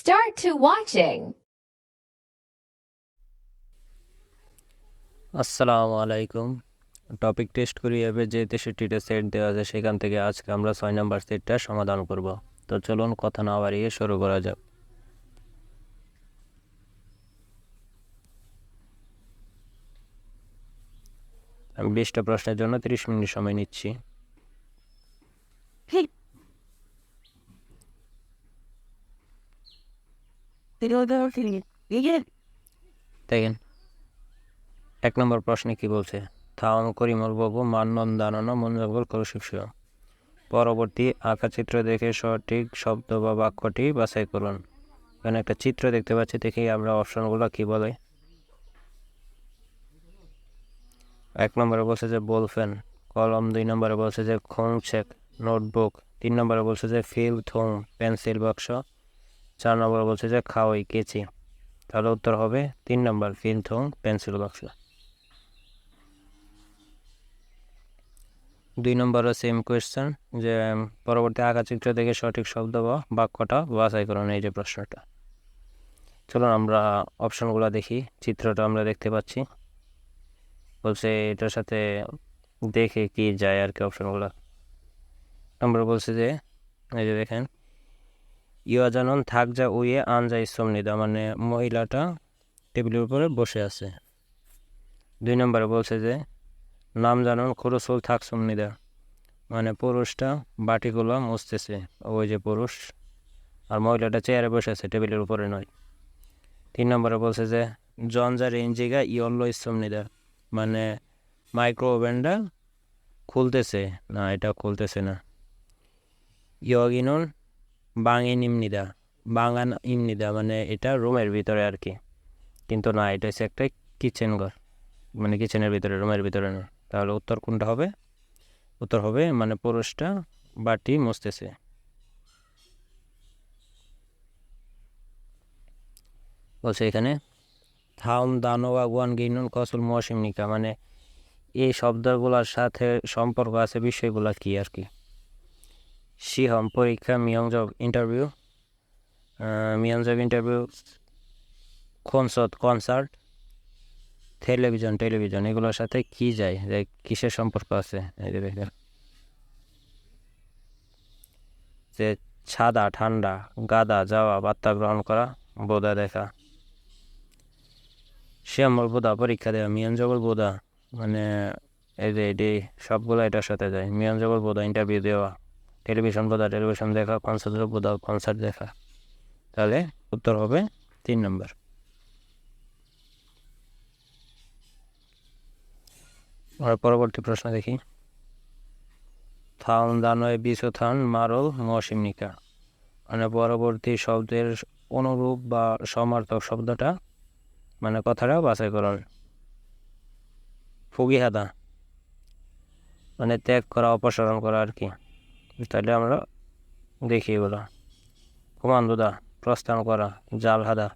Start to watching. আসসালামু আলাইকুম। Topic test করি এবার যে তেষট্টিটা সেট দেওয়া আছে সেখান থেকে আজকে আমরা ছয় নাম্বার সেটটা সমাধান করব। তো চলুন কথা না বাড়িয়ে শুরু করা যাক। আমি বিশটা প্রশ্নের জন্য তিরিশ মিনিট সময় নিচ্ছি। এক নম্বর প্রশ্নে কি বলছে? থাউন করিমল বাবু, মান্নন দানানো জঙ্গল করশিপসিও পরবর্তী আঁকা চিত্র দেখে সঠিক শব্দ বা বাক্যটি বাছাই করুন। এখানে একটা চিত্র দেখতে পাচ্ছি দেখি আমরা অপশনগুলো কি বলে। এক নম্বরে বলছে যে বল ফ্যান কলম দুই নম্বরে বলছে যে খোং চেক, নোটবুক, তিন নম্বরে বলছে যে ফিল থোং পেন্সিল, বাক্স। চার নম্বর বলছে যে, খাওয়াই কেচি। তাহলে উত্তর হবে তিন নম্বর ফিল থোং পেন্সিল বাক্স। দুই নম্বরও সেম কোয়েশ্চেন যে, পরবর্তী চিত্র দেখে সঠিক শব্দ বা বাক্যটা বাছাই করুন এই যে প্রশ্নটা। চলুন আমরা অপশনগুলো দেখি, চিত্রটা আমরা দেখতে পাচ্ছি। বলছে এটার সাথে দেখে কি যায় আর কি অপশনগুলো। নম্বর বলছে যে, এই যে দেখেন ইয়া জানন, থাক যা উইয়ে, আন যা ইসমনিদা মানে মহিলাটা টেবিলের উপরে বসে আছে। দুই নম্বরে বলছে যে, নাম জানুন খুরুসুল থাক সুমনিদা মানে পুরুষটা বাটিগুলো মুছতেছে ওই যে পুরুষ, আর মহিলাটা চেয়ারে বসে আছে, টেবিলের উপরে নয়। তিন নম্বরে বলছে যে জনজা রেঞ্জিগা ইয়ল্লো ইসমনিদা মানে মাইক্রো ওভেনটা খুলতেছে। না, এটা খুলতেছে না। ইয়গিনুন বাঙিন ইমনিদা বাঙান ইমনিদা মানে এটা রুমের ভিতরে আর কি। কিন্তু না, এটা হচ্ছে একটা কিচেন ঘর মানে কিচেনের ভিতরে, রুমের ভিতরে না। তাহলে উত্তর কোনটা হবে? উত্তর হবে মানে পুরুষটা বাটি মুছতেছে। বলছে এখানে থাউম দানোয়া গুয়ান গিনুন কসুল মৌসিমনিকা মানে এই শব্দগুলোর সাথে সম্পর্ক আছে, বিষয়গুলো কি আর কি? শিহম, পরীক্ষা মিয়ংজব interview মিয়ংজব interview concert concert television television এগুলোর সাথে কি যায়? যে কিসের সম্পর্ক আছে? যে ছাদা, ঠান্ডা, গাদা, যাওয়া, বার্তা গ্রহণ করা বোধা দেখা। শ্যামল বোধা পরীক্ষা দেওয়া মিয়ান জগল বোধা মানে এই যে এটি সবগুলো এটার সাথে যায়। মিয়ান জগল বোধা ইন্টারভিউ দেওয়া। টেলিভিশন বোধা টেলিভিশন দেখা কনসার্ট বোধা কনসার্ট দেখা। তাহলে উত্তর হবে তিন নম্বর। পরবর্তী প্রশ্ন দেখি। থাউন দানয় বিশো থান মারল মৌসিমনিকা মানে পরবর্তী শব্দের অনুরূপ বা সমার্থক শব্দটা মানে কথাটা বাছাই করুন ফুগিহাদা। মানে ত্যাগ করা, অপসারণ করা আর কি। তাহলে আমরা দেখি এগুলো কুমান্দুদা প্রস্থান করা জাল হাদা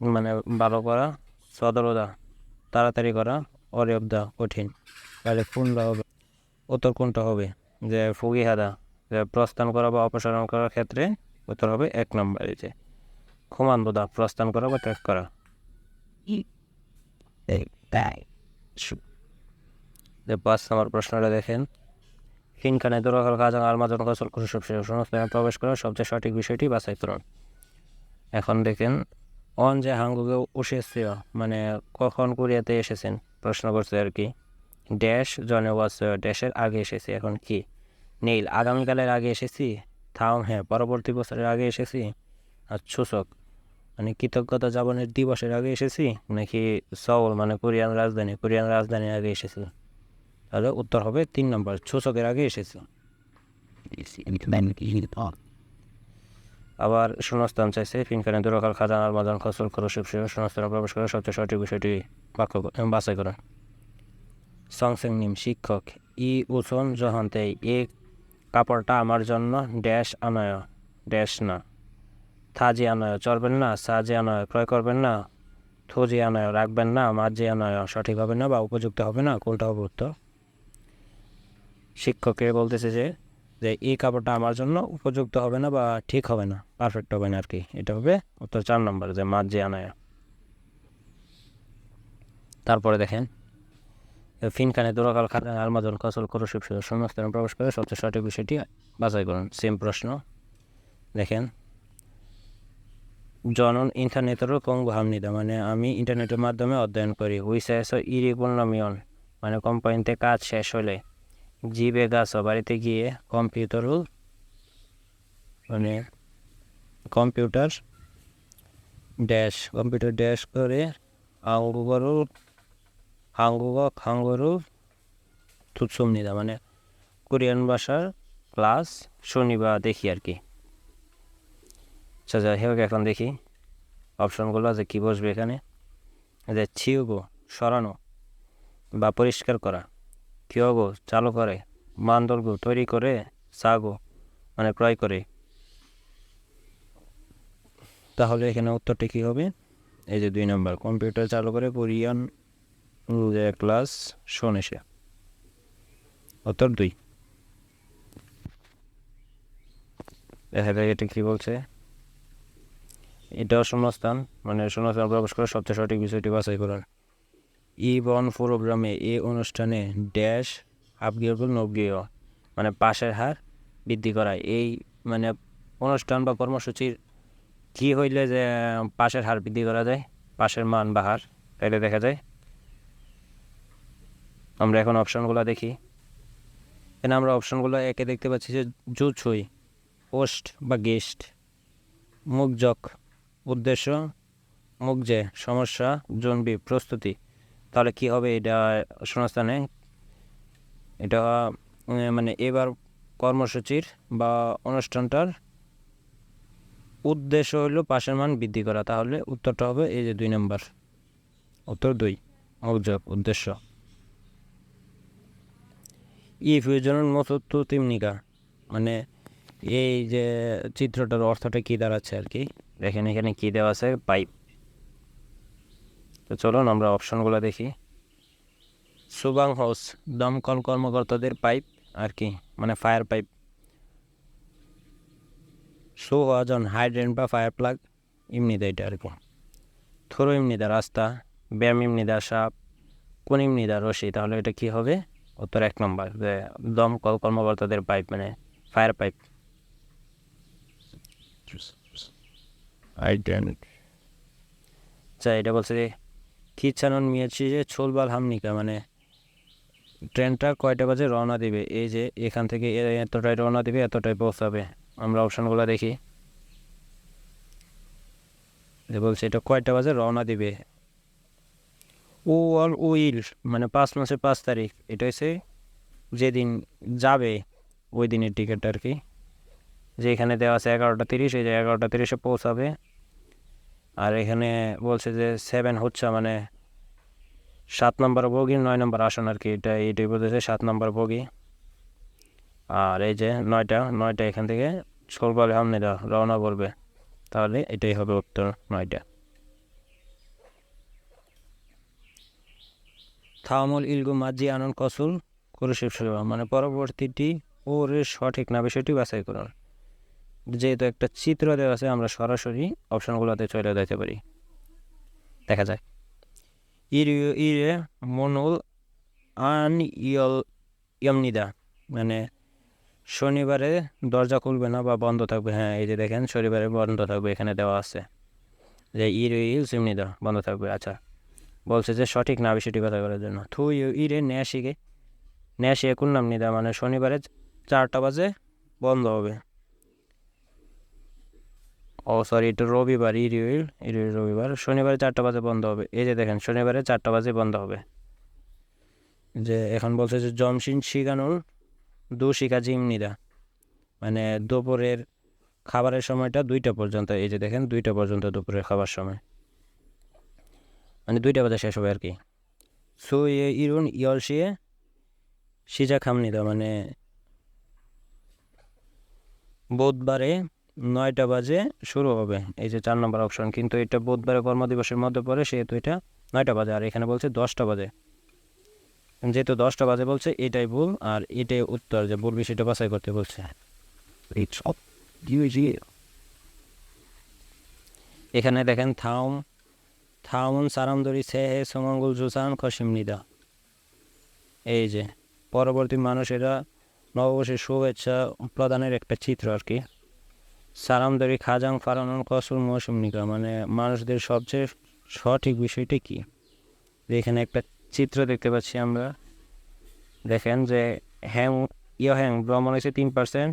মানে ভালো করা সদরদা তাড়াতাড়ি করা অরেবদা কঠিন। তাহলে কোনটা হবে? উত্তর কোনটা হবে? যে ফুগিহাদা যে প্রস্থান করা বা অপসারণ করার ক্ষেত্রে উত্তর হবে এক নম্বরে যে। ক্ষমান্দদা প্রস্থান করা বা ত্যাগ করা। যে পাঁচ নম্বর প্রশ্নটা দেখেন। হিনখানে দোরকাল কাজাং আলমাজন কসল কুসুব সংস্থানে প্রবেশ করা সবচেয়ে সঠিক বিষয়টি বাছাই করুন এখন দেখেন, অন যে হাঙ্গুকে উঠেছে মানে কখন কোরিয়াতে এসেছেন? প্রশ্ন করছে আর কি। ড্যাশ জনে ওয়াস ড্যাশের আগে এসেছি, এখন কি? নীল আগামীকালের আগে এসেছি? থাম হ্যাঁ পরবর্তী বছরের আগে এসেছি? আর সূচক মানে কৃতজ্ঞতা যাপনের দিবসের আগে এসেছি? নাকি সউল মানে কোরিয়ান রাজধানী, কোরিয়ান রাজধানীর আগে এসেছি? তাহলে উত্তর হবে তিন নম্বর সূচকের আগে এসেছে। আবার শূন্যস্থান চাইছে ফিনখানে দুরকাল খাজান আলমাদান খসল খরসিব শূন্যস্থানে প্রবেশ করে সবচেয়ে সঠিক বিষয়টি বাক্য বাছাই করেন সংসেং নিম শিক্ষক ই উচন জহন্তে এ কাপড়টা আমার জন্য ড্যাশ আনয় ড্যাশ না। থাজি আনয় চলবেন না সাজি আনয় ক্রয় করবেন না থজি আনয় রাখবেন না মাঝি আনয় সঠিক হবে না বা উপযুক্ত হবে না কোনটা হবে উত্তর? শিক্ষকে বলতেছে যে যে এই কাপড়টা আমার জন্য উপযুক্ত হবে না বা ঠিক হবে না পারফেক্ট হবে না আর কি। এটা হবে উত্তর চার নম্বর যে মাছ যে আনায় তারপরে দেখেন ফিনখানে দোরাকাল খাতা আলমাজন কসল করসিপ শূন্যস্থানে প্রবেশ করে সবচেয়ে সঠিক বিষয়টি বাছাই করুন। সেম প্রশ্ন। দেখেন, জনন ইন্টারনেটেরও কং ভাবনিদা মানে আমি ইন্টারনেটের মাধ্যমে অধ্যয়ন করি। হুইসাইস ইরিগুলনামিয়ন মানে কোম্পানিতে কাজ শেষ হলে জিবে গাছ বাড়িতে গিয়ে কম্পিউটারও মানে কম্পিউটার ড্যাশ কম্পিউটার ড্যাশ করে আঙ্গুগরু হাঙ্গুগ হাঙ্গরু তুৎসুমনিদা মানে কোরিয়ান ভাষার ক্লাস শনিবার দেখি আর কি। আচ্ছা যাই এখন দেখি অপশনগুলো যে কী বসবে এখানে? যে ছিউগো, সরানো বা পরিষ্কার করা। কিয়গো চালু করে মান্দলগো তৈরি করে সাগো মানে ক্রয় করে। তাহলে এখানে উত্তরটি কী হবে? এই যে দুই নম্বর, কম্পিউটার চালু করে কোরিয়ান ক্লাস শোনে সে উত্তর দুই। দেখা যায় এটা কী বলছে। এটাও শূন্যস্থান মানে শূন্যস্থান প্রবেশ করে সবচেয়ে সঠিক বিষয়টি বাছাই করার। ই বন প্রোগ্রামে এ অনুষ্ঠানে ড্যাশ আপগিয়গুল নবগিয় মানে পাশের হার বৃদ্ধি করা এই মানে অনুষ্ঠান বা কর্মসূচির কী হইলে যে, পাশের হার বৃদ্ধি করা যায়, পাশের মান বা হার তাইলে দেখা যায়। আমরা এখন অপশনগুলো দেখি। এখানে আমরা অপশনগুলো একে দেখতে পাচ্ছি যে, জুছুই, পোস্ট বা গেস্ট মুখজক উদ্দেশ্য, মুখ যে, সমস্যা, জনবি, প্রস্তুতি। তাহলে কি হবে? এটা শূন্যস্থানে। এটা মানে এবার কর্মসূচির বা অনুষ্ঠানটার উদ্দেশ্য হলো পাশের মান বৃদ্ধি করা। তাহলে উত্তরটা হবে এই যে দুই নম্বর। উত্তর দুই। অভিযোগ উদ্দেশ্য। ই ফিউজনের মতো তেমনিকা। মানে এই যে চিত্রটার অর্থটা কী দাঁড়াচ্ছে আর কি? দেখেন এখানে কী দেওয়া আছে? পাইপ তো চলুন আমরা অপশনগুলো দেখি। সুবাং হাউস দমকল কর্মকর্তাদের পাইপ আর কি মানে ফায়ার পাইপ। সু ওয়াজন হাইড্রেন্ট বা ফায়ার প্লাগ এমনিদা এটা আর কি। থ্রো এমনিদা রাস্তা ব্যায়াম এমনিদা সাপ কোন এমনিদা রশি তাহলে এটা কি হবে? উত্তর এক নম্বর যে দমকল কর্মকর্তাদের পাইপ মানে ফায়ার পাইপ। আচ্ছা এটা বলছে যে খিচানন মিয়াছি যে ছোলবাল হামনিকা মানে ট্রেনটা কয়টা বাজে রওনা দিবে? এই যে এখান থেকে এ- এতটায় রওনা দিবে, এতটাই পৌঁছাবে। আমরা অপশনগুলো দেখি। বলছে এটা কয়টা বাজে রওনা দিবে? ও অল উইল মানে পাঁচ মাসের পাঁচ তারিখ। এটা হচ্ছে যেদিন যাবে ওই দিনের টিকিট আর কি। যে এখানে দেওয়া আছে এগারোটা তিরিশ, এই যে এগারোটা তিরিশে পৌঁছাবে। আর এখানে বলছে যে সেভেন হচ্ছে মানে সাত নম্বর বগি নয় নম্বর আসন আর কি। এটা এইটাই বলতেছে, সাত নম্বর বগি আর এই যে নয়টা নয়টা এখান থেকে সকালবেলা আমনেরা রওনা করবে। তাহলে এটাই হবে উত্তর নয়টা। থামল ইলগু মাজি আনন্দ কসুল কুরুশিব মানে পরবর্তীটি ওর সঠিক না বিষয়টি বাছাই করুন। যেহেতু একটা চিত্র দেওয়া আছে, আমরা সরাসরি অপশনগুলোতে চলে যেতে পারি। দেখা যায় ইরে ইরে, মনুল, আন, ইয়ল ইয়মনিদা মানে শনিবারে দরজা খুলবে না বা বন্ধ থাকবে? হ্যাঁ এই যে দেখেন, শনিবারে বন্ধ থাকবে, এখানে দেওয়া আছে। যে ইরে ইল সিমনিদা বন্ধ থাকবে। আচ্ছা বলছে যে সঠিক না, বিষয়টি কথা বলার জন্য। থু, ইউ, ইরে ন্যাশিকে ন্যাশিয়ে কোন নাম নিদা। মানে শনিবারে চারটা বাজে বন্ধ হবে। ও সরি এটা রবিবার ইরিউল ইরিউল রবিবার। শনিবারে চারটা বাজে বন্ধ হবে। এই যে দেখেন, শনিবারে চারটা বাজে বন্ধ হবে। যে এখন বলছে যে জমশিন শিকানুর দু শিকা জিমনিদা মানে দুপুরের খাবারের সময়টা দুইটা পর্যন্ত, এই যে দেখেন, দুইটা পর্যন্ত দুপুরের খাবার সময়। মানে দুইটা বাজে শেষ হবে আর কি। সো এ ইরুন ইয়লসিয়ে সিজা খামনিদা মানে বুধবারে নয়টা বাজে শুরু হবে। এই যে চার নম্বর অপশন কিন্তু এটা বুধবারে কর্মদিবসের মধ্যে পড়ে সেহেতু এটা নয়টা বাজে আর এখানে বলছে দশটা বাজে। যেহেতু দশটা বাজে বলছে এটাই ভুল আর এটাই উত্তর যে ভুল বিষয়টা বাছাই করতে বলছে। এখানে দেখেন থাউম থাউন সারামদরি সে হে সমঙ্গল জুসান খসিম নিদা। এই যে পরবর্তী মানুষেরা নববর্ষের শুভেচ্ছা প্রদানের একটা চিত্র আর কি। সারামদরি খাজাং ফারানন কসুর মৌসুম নিকা মানে মানুষদের সবচেয়ে সঠিক বিষয়টা কি? এখানে একটা চিত্র দেখতে পাচ্ছি আমরা। দেখেন যে হ্যাং, ইয় হ্যাং, ভ্রমণ হয়েছে তিন পার্সেন্ট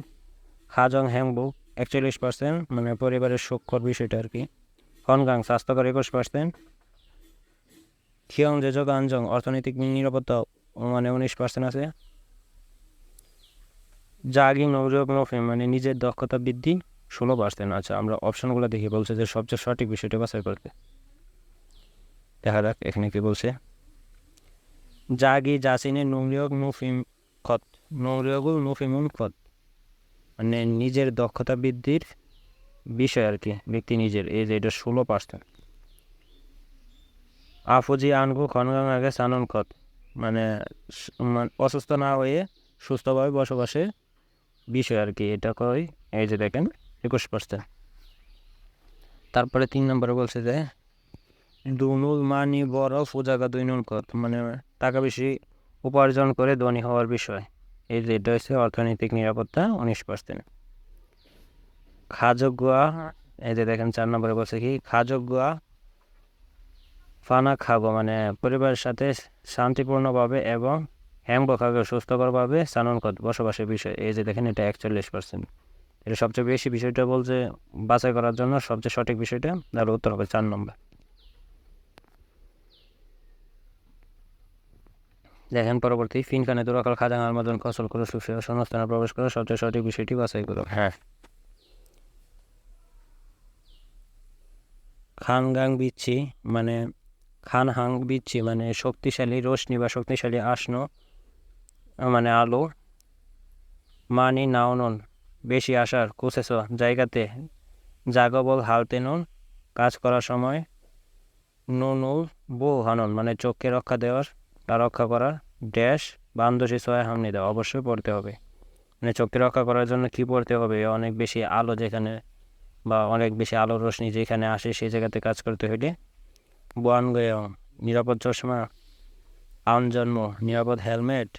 খাজং হ্যাং বুক একচল্লিশ পার্সেন্ট মানে পরিবারের সুখকর বিষয়টা আর কি। হনগাং স্বাস্থ্যকর একুশ পার্সেন্ট খিয়ং যেজগ আনজং অর্থনৈতিক নিরাপত্তা মানে উনিশ পার্সেন্ট আছে। জাগিং নবযোগ মানে নিজের দক্ষতা বৃদ্ধি ষোলো পার্সেন্ট। আচ্ছা আমরা অপশনগুলো দেখি, বলছে যে সবচেয়ে সঠিক বিষয়টা বাছাই করতে। দেখা যাক, এখানে কি বলছে? জাগি জাসিনে নুমরিয়ক নুফিম খত। নুমরিয়গুল নুফিমুন খত। মানে নিজের দক্ষতা বৃদ্ধির বিষয় আর কি, ব্যক্তি নিজের, এই যে এটা ষোলো পার্সেন্ট। আফুজি আনগু খনগাং আগে সানন খত। মানে মানে অসুস্থ না হয়ে সুস্থভাবে বসবাসে বিষয় আর কি, এটা কই এই যে দেখেন। একুশ পার্সেন্ট তারপরে তিন নম্বরে বলছে যে, দুনুল মানি বড় ফুজাগা দুইনুল কত মানে টাকা বেশি উপার্জন করে ধনী হওয়ার বিষয়। এই যে এটা হচ্ছে অর্থনৈতিক নিরাপত্তা উনিশ পার্সেন্ট খাজগুয়া, এই যে দেখেন চার নম্বরে বলছে কি, খাজগুয়া ফানা খাব মানে পরিবারের সাথে শান্তিপূর্ণভাবে এবং হ্যাংবখাগে সুস্থকরভাবে সাননকত বসবাসের বিষয়। এই যে দেখেন এটা একচল্লিশ পার্সেন্ট এটা সবচেয়ে বেশি বিষয়টা বলছে বাছাই করার জন্য সবচেয়ে সঠিক বিষয়টা তার উত্তর হবে চার নম্বর। দেখেন পরবর্তী ফিনখানে দুরাকাল খাজাং আলমাদন কসল করে সুফিয়া সংস্থানে প্রবেশ করে সবচেয়ে সঠিক বিষয়টি বাছাই করো। হ্যাঁ। খানগাং বিচ্ছি মানে খান হাং বিচ্ছি মানে শক্তিশালী রোশনি বা শক্তিশালী আসন মানে আলো মানি নাওনন বেশি আসার কুসেস জায়গাতে জাগবল হালতে নুন, কাজ করার সময় নুনুল বো হানন মানে চোখকে রক্ষা দেওয়ার তা রক্ষা করার ড্যাশ বান্দসী সহায় হামনি দেওয়া অবশ্যই পড়তে হবে। মানে চোখকে রক্ষা করার জন্য কি পড়তে হবে? অনেক বেশি আলো যেখানে বা অনেক বেশি আলোর রোশনি যেখানে আসে সেই জায়গাতে কাজ করতে হইলে বোয়ান গয় নিরাপদ চশমা, আনজন্ম, নিরাপদ হেলমেট,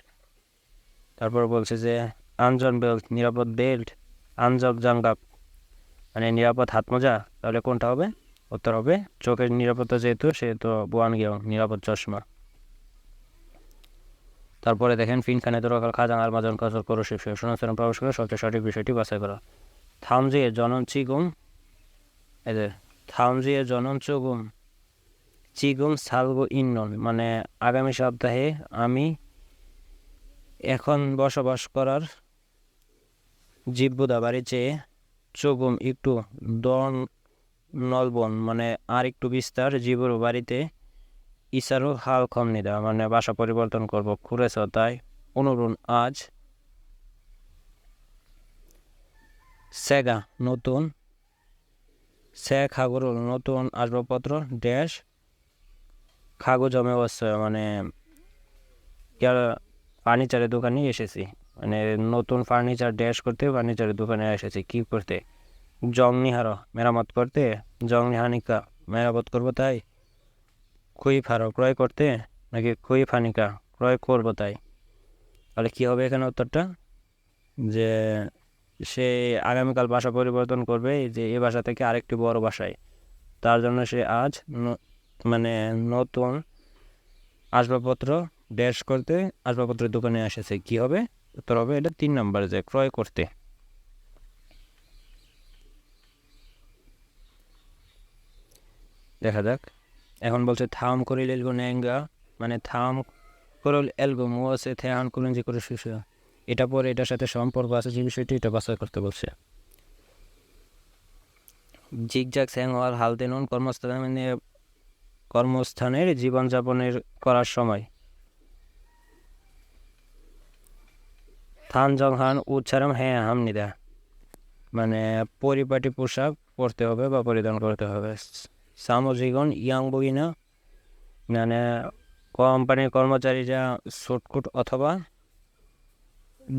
তারপর বলছে যে আনজন বেল্ট নিরাপদ বেল্ট আনজক জাঙ্গাপ। মানে নিরাপদ হাত মোজা, তাহলে কোনটা হবে? উত্তর হবে, চোখের নিরাপত্তা যেহেতু, সেহেতু বোয়ান গিয়ে নিরাপদ চশমা। তারপরে দেখেন, ফিনখানে দরকার খাজাং আর মাজন কসর করো শিব প্রবেশ করে, সবচেয়ে সঠিক বিষয়টি বাছাই করা। থামজিয়ে জনন চিগুম এদের থামজিয়ে জনন চুগুম, চিগুম সালগো ইন্নন। মানে আগামী সপ্তাহে আমি এখন বসবাস করার জীববুদা বাড়ি চেয়ে একটু দন, নলবন মানে আর একটু বিস্তার জীবর বাড়িতে ইসারও হাল কম নিদা মানে বাসা পরিবর্তন করব খুরেছ তাই অনুরুণ আজ সেগা নতুন সে খাগরুল নতুন আসবাবপত্র, ড্যাশ খাগো জমে অবশ্যই মানে ফার্নিচারের দোকানে এসেছি। মানে নতুন ফার্নিচার ড্যাশ করতে ফার্নিচারের দোকানে এসেছি। কি করতে? জং নিহার, মেরামত করতে। জং নিহানিকা, মেরামত করব তাই? খুই ফারো, ক্রয় করতে? নাকি খুই ফানিকা, ক্রয় করব তাই? তাহলে কী হবে এখানে উত্তরটা? যে সে আগামীকাল বাসা পরিবর্তন করবে যে এ বাসা থেকে আরেকটি বড় বাসায়। তার জন্য সে আজ মানে নতুন আসবাবপত্র ড্যাশ করতে আসবাবপত্রের দোকানে এসেছে। কি হবে? হবে এটা তিন নাম্বার যে ক্রয় করতে। দেখা যাক। এখন বলছে থাম করিল এলগো ন্যাঙ্গা মানে থাম করল এলগো আছে থেহান করলেন যে করে শিশু। এটা পরে এটার সাথে সম্পর্ক আছে যে বিষয়টি এটা বাছাই করতে বলছে। জিগজাগ স্যাং হওয়ার হালতে নুন কর্মস্থানে কর্মস্থানের জীবনযাপনের করার সময়। থান জংহান উচ্চারণ হ্যাঁ হামনিদা মানে পরিপাটি পোশাক পরতে হবে বা পরিধান করতে হবে। সামজিগন ইয়াং বগিনা মানে কোম্পানির কর্মচারীরা সুটকুট অথবা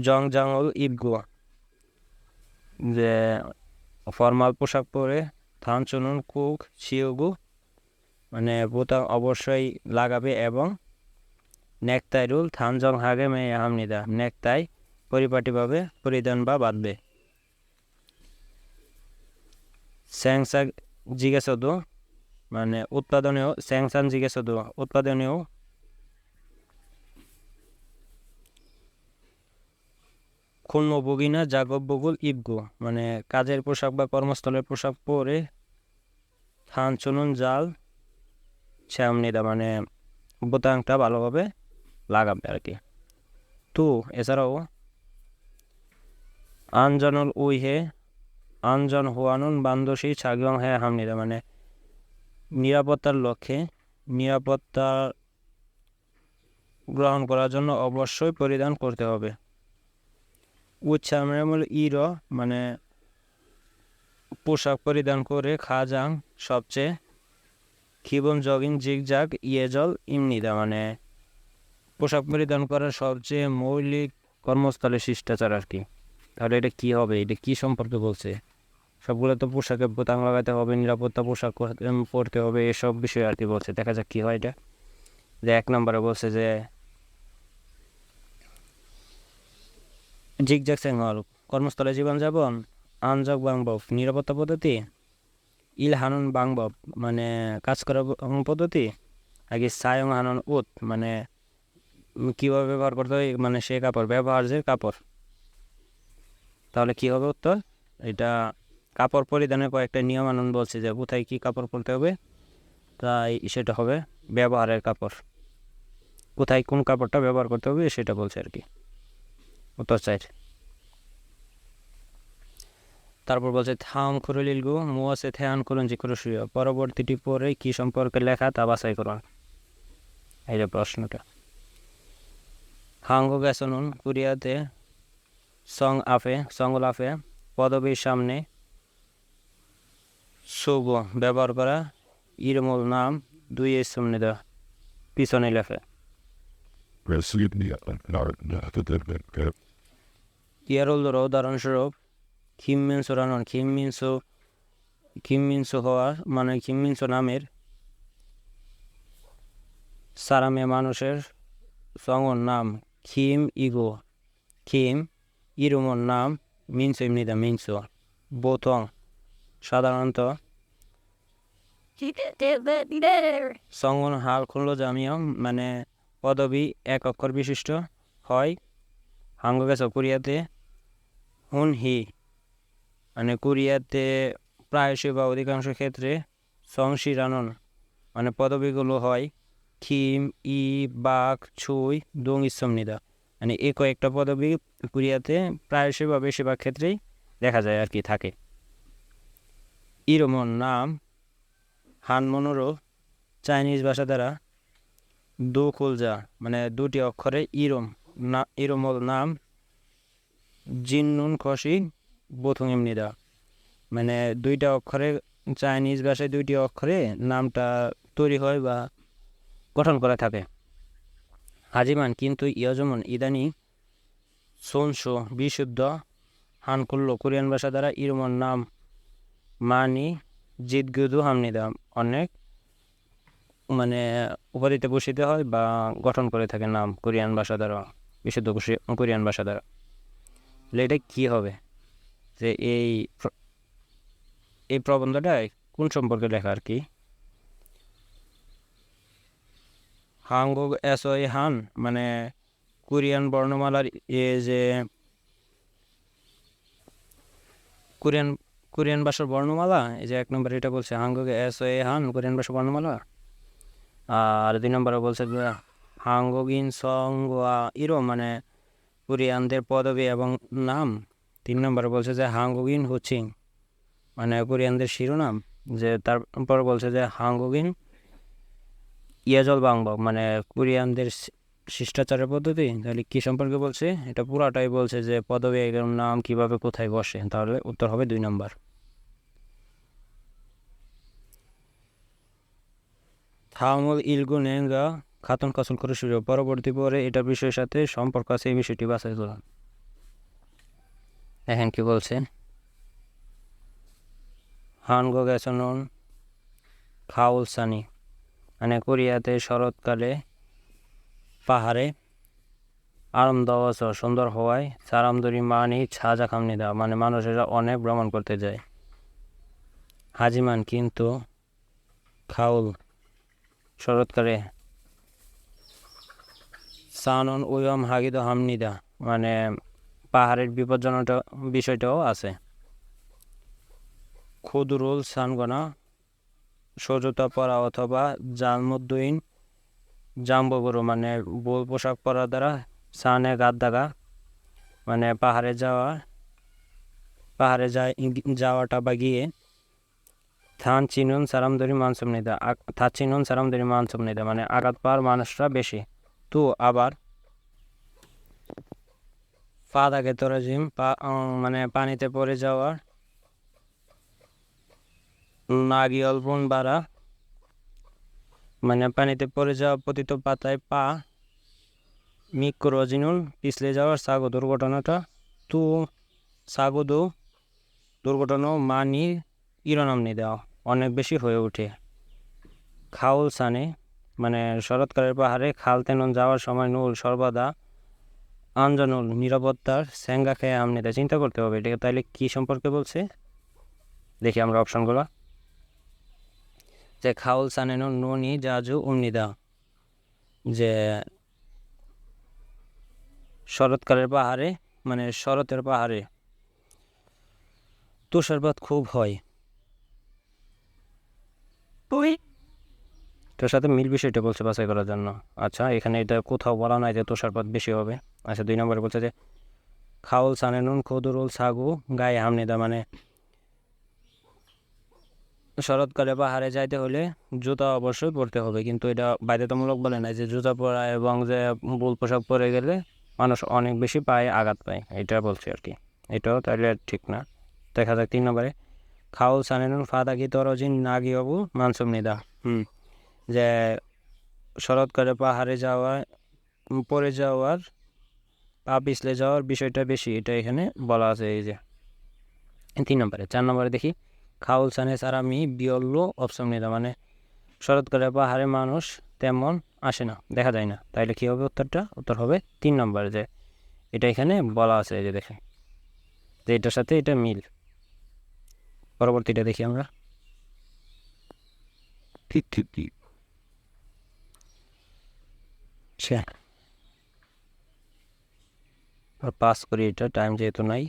জং জাঙ্গল ইবগু যে ফর্মাল পোশাক পরে থান চুনুন, কুক, শিওগু মানে বোতাম অবশ্যই লাগাবে এবং নেকতাই রুল, থান জং হাগে মেয়ে হামনিদা নেকতাই পরিপাটিভাবে পরিধান বা বাঁধবে। স্যাংসা জিজ্ঞাসা মানে উৎপাদনেও, স্যাংসান জিজ্ঞাসা উৎপাদনেও খুলন বগিনা জাগব বগুল ইবগু মানে কাজের পোশাক বা কর্মস্থলের পোশাক পরে থান চুনুন জাল শ্যামনিদা মানে বোতামটা ভালোভাবে লাগাবে আর কি। তো, এছাড়াও আনজনল উইহে আনজন হুয়ানুন বান্দসী ছাগং হ্যাঁ হামনিদা মানে নিরাপত্তার লক্ষ্যে নিরাপত্তা গ্রহণ করার জন্য অবশ্যই পরিধান করতে হবে। উচ্চারণ ইর মানে পোশাক পরিধান করে খাজাং সবচেয়ে খিবন জগিং, জিগজাগ, ইয়েজল, ইমনিদা। মানে পোশাক পরিধান করার সবচেয়ে মৌলিক কর্মস্থলে শিষ্টাচার আর কি। তাহলে এটা কি হবে? এটা কি সম্পর্কে বলছে? সবগুলো তো পোশাকে বোতাম লাগাতে হবে, নিরাপত্তা পোশাক পরতে হবে, এসব বিষয়ে আর কি বলছে। দেখা যাক কী হয় এটা। যে এক নম্বরে বলছে যে জিগজাগ সেঙ্গল, কর্মস্থলে জীবনযাপন, আনজক বাংবব, নিরাপত্তা পদ্ধতি, ইল হানুন বাংবব মানে কাজ করা পদ্ধতি আগে সায়ং হানুন উত মানে কীভাবে ব্যবহার করতে হয় মানে সে কাপড় ব্যবহার যে কাপড়। তাহলে কি হবে উত্তর? এটা কাপড় পরিধানের কয়েকটা নিয়ম আনন্দ বলছে যে কোথায় কি কাপড় পরতে হবে? তাই সেটা হবে ব্যবহারের কাপড়। কোথায় কোন কাপড়টা ব্যবহার করতে হবে সেটা বলছে আর কি। উত্তর চাই তারপর বলছে, থাম খুরলিলগু মুয়াসে থেয়ান করুন যে খুরুসুয় পরবর্তীটি পরে কি সম্পর্কে লেখা তা বাছাই করুন। এই যে প্রশ্নটা। হাঙ্গো গেসনুন কুরিয়াতে সং আফে আফে পদবীর সামনে শুভ ব্যবহার করা ইরমূল নাম দুই এর সামনে দেওয়া পিছনে লেখে ইয়ারুল উদাহরণস্বরূপ খিমমিনসো রানন খিমমিনসো খিমমিনসো হওয়া মানে খিমমিনসো নামের সারামে মানুষের সঙ্গর নাম খিম ইগো খিম ইরুমর নাম মিনসো এমনিদা মিনসো বোতং সাধারণত সঙ্গন হাল খুললো জামিয়া মানে পদবী এক অক্ষর বিশিষ্ট হয় হাঙ্গ গেছ কোরিয়াতে হুন হি মানে কোরিয়াতে প্রায়শই বা অধিকাংশ ক্ষেত্রে সংশিরানন মানে পদবীগুলো হয় খিম ই বাক ছুই দং ইসমনিদা মানে এই কয়েকটা পদবী কোরিয়াতে প্রায়শই বা বেশিরভাগ ক্ষেত্রেই দেখা যায় আর কি, থাকে। ইরমন নাম হানমনোরও চাইনিজ ভাষা দ্বারা দু খুলজা মানে দুটি অক্ষরে ইরম না ইরমল নাম জিন্নুন খসি বোথং এমনিদা মানে দুইটা অক্ষরে চাইনিজ ভাষায় দুইটি অক্ষরে নামটা তৈরি হয় বা গঠন করা থাকে। হাজিমান, কিন্তু ইয়জমন ইদানি সোনসো বিশুদ্ধ হানকুল্লো কোরিয়ান ভাষা দ্বারা ইরমন নাম মানি জিদগুদু হামনিদা অনেক মানে উপাধিতে বসিতে হয় বা গঠন করে থাকে নাম কোরিয়ান ভাষা দ্বারা, বিশুদ্ধ কোরিয়ান ভাষা দ্বারা। এটা কী হবে? যে এই এই প্রবন্ধটা কোন সম্পর্কে লেখা আর কি? হাঙ্গ এস ওই হান মানে কোরিয়ান বর্ণমালার এ যে কোরিয়ান কোরিয়ান ভাষার বর্ণমালা, এই যে এক নম্বর এটা বলছে হাঙ্গকে এস ওয়ে হান, কোরিয়ান ভাষার বর্ণমালা। আর দুই নম্বরে বলছে হাঙ্গগিন সং ইরো মানে কোরিয়ানদের পদবী এবং নাম। তিন নম্বরে বলছে যে হাঙ্গগিন হুচিং মানে কোরিয়ানদের শিরোনাম, যে তারপর বলছে যে হাঙ্গগিন ইয়াজল বাংবক মানে কোরিয়ানদের শিষ্টাচারের পদ্ধতি? তাহলে কী সম্পর্কে বলছে? এটা পুরাটাই বলছে যে পদবী এর নাম কীভাবে কোথায় বসে? তাহলে উত্তর হবে দুই নম্বর। থামুল ইলগু নেঙ্গা খাতুন কসল করে শুরু। পরবর্তী পরে এটার বিষয়ের সাথে সম্পর্ক আছে, এই বিষয়টি বাছাই করুন দেখেন কি বলছেন হানগ গেছনন খাউল সানি। মানে কোরিয়াতে শরৎকালে পাহাড়ে আরামদাওয়া সুন্দর হওয়ায় সারামদরি মানি ছাজা খামনি দেওয়া মানে মানুষেরা অনেক ভ্রমণ করতে যায়। হাজিমান কিন্তু খাউল শরৎকালে সানন উয়ম হাগিদ হামনিদা মানে পাহাড়ের বিপজ্জনকটা বিষয়টাও আছে। ক্ষুদরুল সানগনা সজুতা পরা অথবা জালমুদ্দিন জাম্বগুরু মানে বোল পোশাক পরা দ্বারা সানে গাদ দাগা মানে পাহাড়ে যাওয়া, পাহাড়ে যায় যাওয়াটা বা গিয়ে থান চিনুন সারামদরি মানসুম নিদা থা চিনুন সারামদরি মানসুম নিদা মানে আঘাত পাওয়ার মানুষরা বেশি। তো আবার পা দাগে তরাজিম পা মানে পানিতে পড়ে যাওয়ার নাগি অল্পন বাড়া মানে পানিতে পড়ে যাওয়া পতিত পাতায় পা, মিক্রোজিনুল, পিছলে যাওয়ার সাগো দুর্ঘটনাটা, তু সাগোদো দুর্ঘটনা, মানি ইরনামনি দেওয়া, অনেক বেশি হয়ে ওঠে। খাউল সানে মানে শরৎকালের পাহাড়ে খাল তেনন যাওয়ার সময় নুল, সর্বদা আঞ্জনুল, নিরাপত্তার স্যাঙ্গা খেয়ে আমনিতে চিন্তা করতে হবে। এটাকে তাহলে কী সম্পর্কে বলছে? দেখি আমরা অপশনগুলো। যে খাউল সানেন নুনি জাজু উমনিদা যে শরৎকালের পাহাড়ে মানে শরতের পাহাড়ে তুষারপাত খুব হয়। তোর সাথে মিল বিষয়টা বলছে বাছাই করার জন্য। আচ্ছা এখানে এটা কোথাও বলা নাই যে তুষারপাত বেশি হবে। আচ্ছা দুই নম্বরে বলছে যে খাউল সানেনুন খদুরুল সাগু গায়ে হামনিদা মানে শরৎকালে পাহাড়ে যাইতে হলে জুতা অবশ্যই পরতে হবে। কিন্তু এটা বাধ্যতামূলক বলে না যে জুতা পরা এবং যে বুল পোশাক পরে গেলে মানুষ অনেক বেশি পায়ে আঘাত পায়। এটা বলছি আর কি। এটাও তাহলে ঠিক না। দেখা যাক তিন নম্বরে। খাউল সানেনুন ফাদাকি তরজিন নাগিয়াবু মানসুম নিদা। হুম। যে শরৎকালে পাহাড়ে যাওয়া পরে যাওয়ার, পা পিছলে যাওয়ার বিষয়টা বেশি। এটা এখানে বলা আছে এই যে। তিন নম্বরে। চার নম্বরে দেখি। খাউল সানে সারামি বিয়ল্লো অপশন নিদা মানে। শরৎকালে পাহাড়ে মানুষ তেমন আসে না দেখা যায় না। তাইলে কী হবে উত্তরটা? উত্তর হবে তিন নম্বরে যে এটা এখানে বলা আছে এই যে দেখে যে এটার সাথে এটা মিল। পরবর্তীটা দেখি আমরা। ঠিক ঠিক ঠিক। পাস করি এটা টাইম যেহেতু নাই।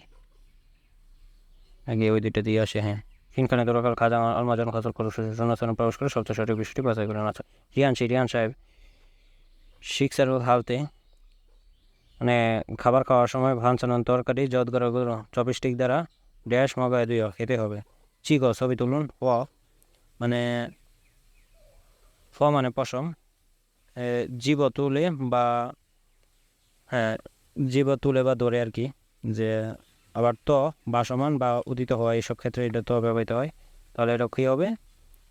আগে ওই দুইটা দিয়ে আসে হ্যাঁ। তিনখানে দরকার খাজা আলমাজান খাজর করে সনাতন প্রবেশ করে সবচেয়ে সঠিক বিষয়টি বাছাই করেন আচ্ছা রিয়ান সেই রিয়ান সাহেব শিক্সার হালতে মানে খাবার খাওয়ার সময় ভানসানন তরকারি গুঁড়ো চপস্টিক দ্বারা ড্যাশ মগায় দুই খেতে হবে। চিক ছবি তুলুন ফ মানে ফ মানে পশম জীব তুলে বা হ্যাঁ জীব তুলে বা ধরে আর কি, যে আবার ত, বা সমান, বা উদিত হওয়া এইসব ক্ষেত্রে এটা তো ব্যবহৃত হয়। তাহলে এটা কী হবে?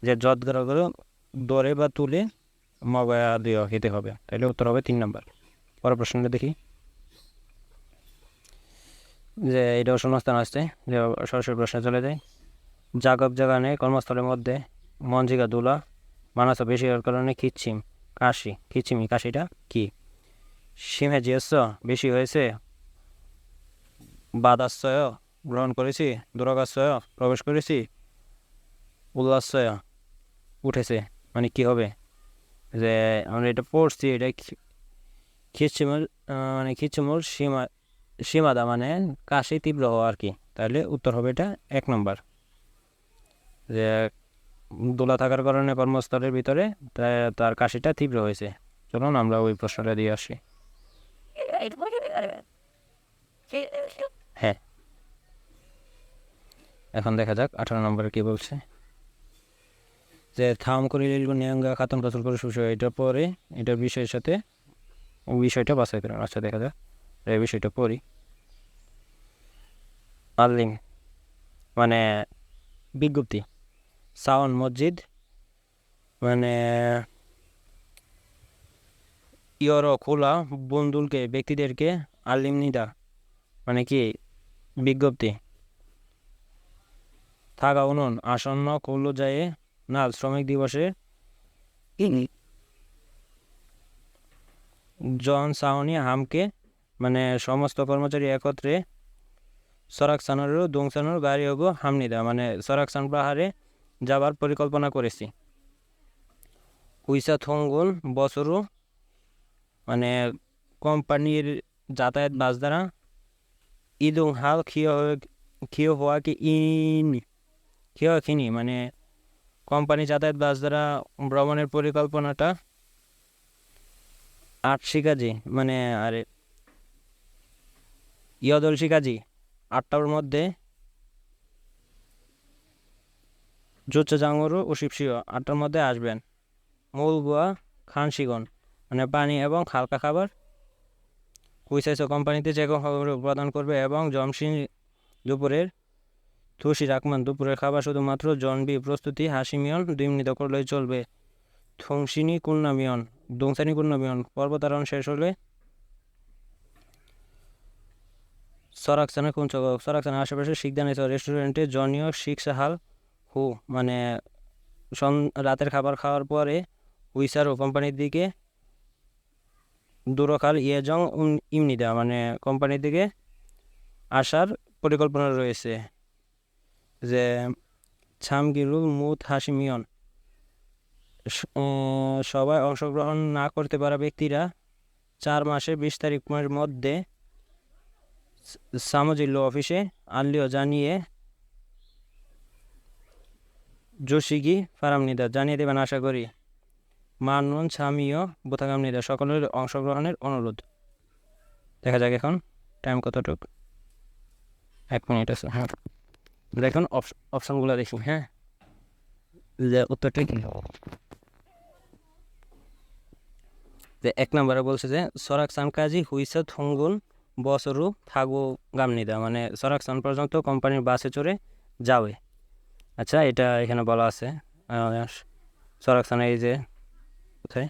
যে যদ্গরগুলো দরে বা তুলে মগয়া দিয়ে খেতে হবে। তাহলে উত্তর হবে তিন নম্বর। পরের প্রশ্নটা দেখি। যে এটাও শূন্যস্থান আসছে, যে সরাসরি প্রশ্নে চলে যায়। জাগব জাগানে কর্মস্থলের মধ্যে মঞ্জিকা দুলা, মানাস বেশি হওয়ার কারণে খিচ্ছিম কাশি। খিচিমি কাশিটা কি? সিমে জিয়স্য বেশি হয়েছে বাদাশ্রয় গ্রহণ করেছি দুরাগাশ্রয় প্রবেশ করেছি উল্লাশ্রয় উঠেছে মানে কি হবে যে আমরা এটা পড়ছি এটা খিচিমুল মানে খিচিমুল সীমা সীমাদা মানে কাশি তীব্র হওয়া আর কি তাহলে উত্তর হবে এটা এক নম্বর যে দোলা থাকার কারণে কর্মস্থলের ভিতরে তার কাশিটা তীব্র হয়েছে চলুন আমরা ওই প্রশ্নটা দিয়ে আসি হ্যাঁ। এখন দেখা যাক, আঠারো নম্বরে কি বলছে। যে থাম করে নিয়ঙ্গা কাতল করে শুষ, এটা পরে এটার বিষয়ের সাথে বিষয়টা বাছাই করেন আচ্ছা দেখা যাক এই বিষয়টা পড়ি। আলিম মানে বিজ্ঞপ্তি সাউন মসজিদ মানে ইয়র খোলা বন্ধুলকে ব্যক্তিদেরকে আলিম নিদা মানে কি বিজ্ঞপ্তি। থাকা উনুন আসন্ন কল্লো যায় নাল শ্রমিক দিবসে জন সাউনি হামকে মানে সমস্ত কর্মচারী একত্রে সরাকসানোর দংসানোর গাড়ি হব হামনিদা মানে সরাকসান পাহাড়ে যাবার পরিকল্পনা করেছি। উইসা থঙ্গুল বছরও মানে কোম্পানির যাতায়াত বাস দ্বারা ইদুং হাল ক্ষীয় ক্ষীয় হওয়া কি ইন ক্ষীয় খিনি মানে কোম্পানি যাতায়াত বাস দ্বারা ভ্রমণের পরিকল্পনাটা আট শিকাজি মানে আরে ইয়দল শিকাজি আটটার মধ্যে জোচ্চ জাঙ্গরু ও শিবশিও আটটার মধ্যে আসবেন মূল গোয়া খান শিগন মানে পানি এবং হালকা খাবার কুইসাইস কোম্পানিতে কোনো খাবার উৎপাদন করবে এবং জমসিন দুপুরের থুসি রাখমান দুপুরের খাবার শুধুমাত্র জনবি প্রস্তুতি, হাসিমিয়ন দুই মিনিট করলেই চলবে। থংসিনি কুন্নামিয়ন দংসানি কুন্নামিয়ন পর্বতারোহণ শেষ হলে সরাকসানে কোন সরাকসানের আশেপাশে শিখদান রেস্টুরেন্টে জনীয় শিখ সাহাল হু মানে রাতের খাবার খাওয়ার পরে উইসার ও কোম্পানির দিকে দুরকাল ইয়েজং ইমনিদা মানে কোম্পানি থেকে আসার পরিকল্পনা রয়েছে যে ছামগিরুল মুত হাসিমিয়ন সবাই অংশগ্রহণ না করতে পারা ব্যক্তিরা চার মাসে বিশ তারিখের মধ্যে সামজিল্লো অফিসে আনলিও জানিয়ে যোশিগি ফারামনিদা জানিয়ে দেবেন আশা করি। মানুন ছামিও বোথাগামনিদা সকলের অংশগ্রহণের অনুরোধ। দেখা যাক এখন টাইম কতটুকু। এক মিনিট আছে হ্যাঁ। দেখুন অপশনগুলো দেখি হ্যাঁ। যে উত্তরটা কি? যে এক নম্বরে বলছে যে, সরাক সানকাজি হুইসা থঙ্গুল বসরু থাগু গামনিদা। মানে সরাক সান পর্যন্ত কোম্পানির বাসে চড়ে যাবে। আচ্ছা এটা এখানে বলা আছে। সরাক সান এই যে কোথায়.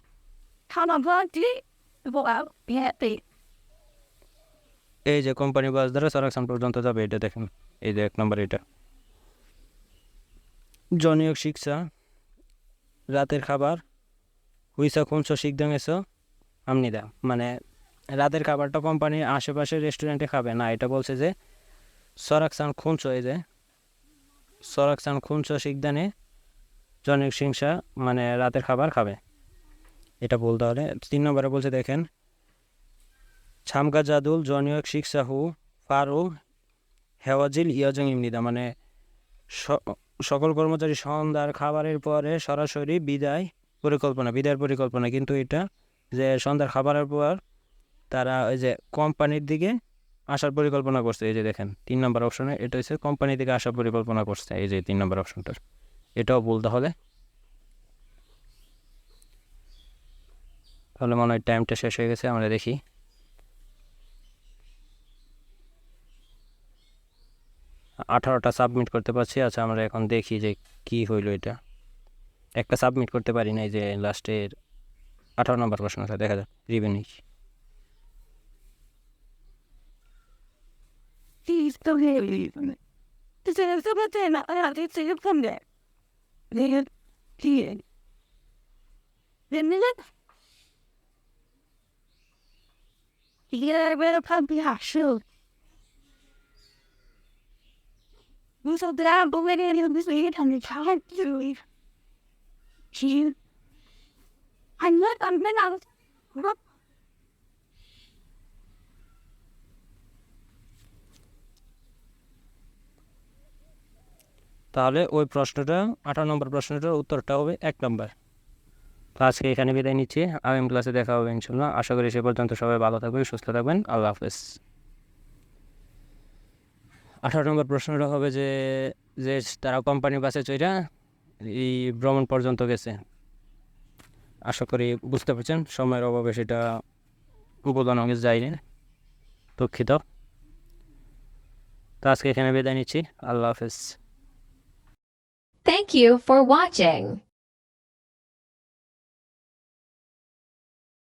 এই যে কোম্পানি বাস দ্বারা সরাকসান পর্যন্ত যাবে এটা দেখেন এই যে এক নম্বর এটা জনীয় শিক্ষা রাতের খাবার। হুইসা খুনছো শিখদাং এসো আমনিদা মানে রাতের খাবারটা কোম্পানির আশেপাশে রেস্টুরেন্টে খাবে। না এটা বলছে যে সরাকসান খুনছো এই যে সরাকসান খুনছো শিখদানে জনীয় শিংসা মানে রাতের খাবার খাবে। এটা বলতে হলে। তিন নম্বরে বলছে, দেখেন ছামকা জাদুল জনীয় শিক্ষাহু ফারু হেওয়াজিল ইয়াজং ইমনিদা মানে সকল কর্মচারী সন্ধ্যার খাবারের পরে সরাসরি বিদায় পরিকল্পনা, বিদায়ের পরিকল্পনা। কিন্তু এটা যে সন্ধ্যার খাবারের পর তারা ওই যে কোম্পানির দিকে আসার পরিকল্পনা করছে। এই যে দেখেন, তিন নম্বর অপশনে এটা হচ্ছে কোম্পানির দিকে আসার পরিকল্পনা করছে। এই যে তিন নম্বর অপশনটার, এটাও বলতে হলে তাহলে মনে হয় টাইমটা শেষ হয়ে গেছে আমরা দেখি আঠারোটা সাবমিট করতে পারছি আচ্ছা আমরা এখন দেখি যে কি হইল এটা একটা সাবমিট করতে পারি না এই যে লাস্টের আঠারো নম্বর প্রশ্নটা দেখা যাক revenue He's I better probably have shoot. There? But when it was late on the child to. She. I'm not, I'm not. What? তাহলে ওই প্রশ্নটা আঠারো নম্বর প্রশ্নটার উত্তরটা হবে এক নম্বর তো আজকে এখানে বিদায় নিচ্ছি। আগামী ক্লাসে দেখা হবে ইনশাল্লাহ আশা করি সে পর্যন্ত সবাই ভালো থাকবেন সুস্থ থাকবেন। আল্লাহ হাফেজ। আঠারো নম্বর প্রশ্নটা হবে যে যে তারা কোম্পানি বাসে চইরা এই ভ্রমণ পর্যন্ত গেছে। আশা করি বুঝতে পারছেন সময়ের অভাবে সেটা বোঝানো যায়নি। দুঃখিত। তো আজকে এখানে বিদায় নিচ্ছি। আল্লাহ হাফেজ। Thank you for watching.